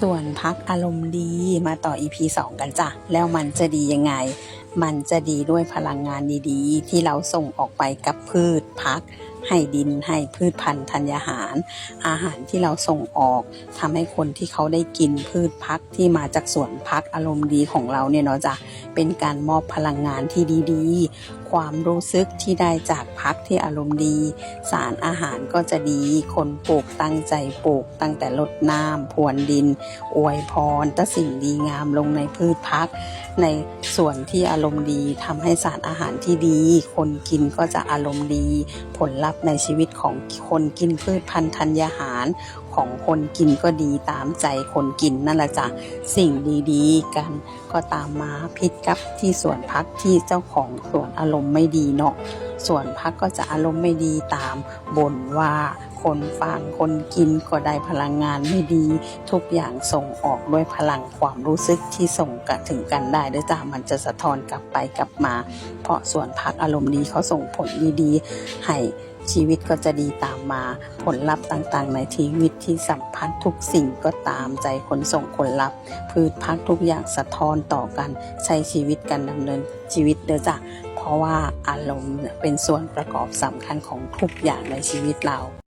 ส่วนพักอารมณ์ดีมาต่อ EP 2 กันจ้ะ แล้วมันจะดียังไง มันจะดีด้วยพลังงานดีๆ ที่เราส่งออกไปกับพืชพัก ให้ดินให้พืชพันธุ์ธัญญาหาร อาหารที่เราส่งออกทำให้คนที่เขาได้กินพืชพักที่มาจากสวนพักอารมณ์ดีของเราเนี่ยเนาะจ้ะ เป็นการมอบพลังงานที่ดีๆ ความรู้สึกที่ได้จากพักที่อารมณ์ดี สารอาหารก็จะดี คนปลูกตั้งใจปลูกตั้งแต่ลดน้ำพรวนดิน อวยพรแต่สิ่งดีงามลงในพืชพัก ในส่วนที่อารมณ์ดีทำให้สารอาหารที่ดี คนกินก็จะอารมณ์ดี ผลลัพธ์ในชีวิตของคนกินพืชพันธุ์ธัญญาหาร ของคนกินก็ดีตามใจคนกินนั่นแหละจ้ะสิ่งดีๆ กันก็ตามมาพิษกับที่ส่วนพักที่เจ้าของสวนอารมณ์ไม่ดีเนาะส่วนพักก็จะอารมณ์ไม่ดีตามบ่นว่าคนฟังคนกินก็ได้พลังงานไม่ดี ทุกอย่างส่งออกด้วยพลังความรู้สึกที่ส่งกันถึงกันได้ด้วยจ้ะมันจะสะท้อนกลับไปกลับมา เพราะส่วนพักอารมณ์ดีเขาส่งผลดีๆให้ ชีวิตก็จะดีตามมา ผลลัพธ์ต่างๆ ในชีวิตที่สัมพันธ์ทุกสิ่งก็ตามใจคนส่งคนรับพืชพักทุกอย่างสะท้อนต่อกันใช้ชีวิตกันดำเนินชีวิตเด้อจ้ะเพราะว่าอารมณ์เนี่ยเป็นส่วนประกอบสำคัญของทุกอย่างในชีวิตเรา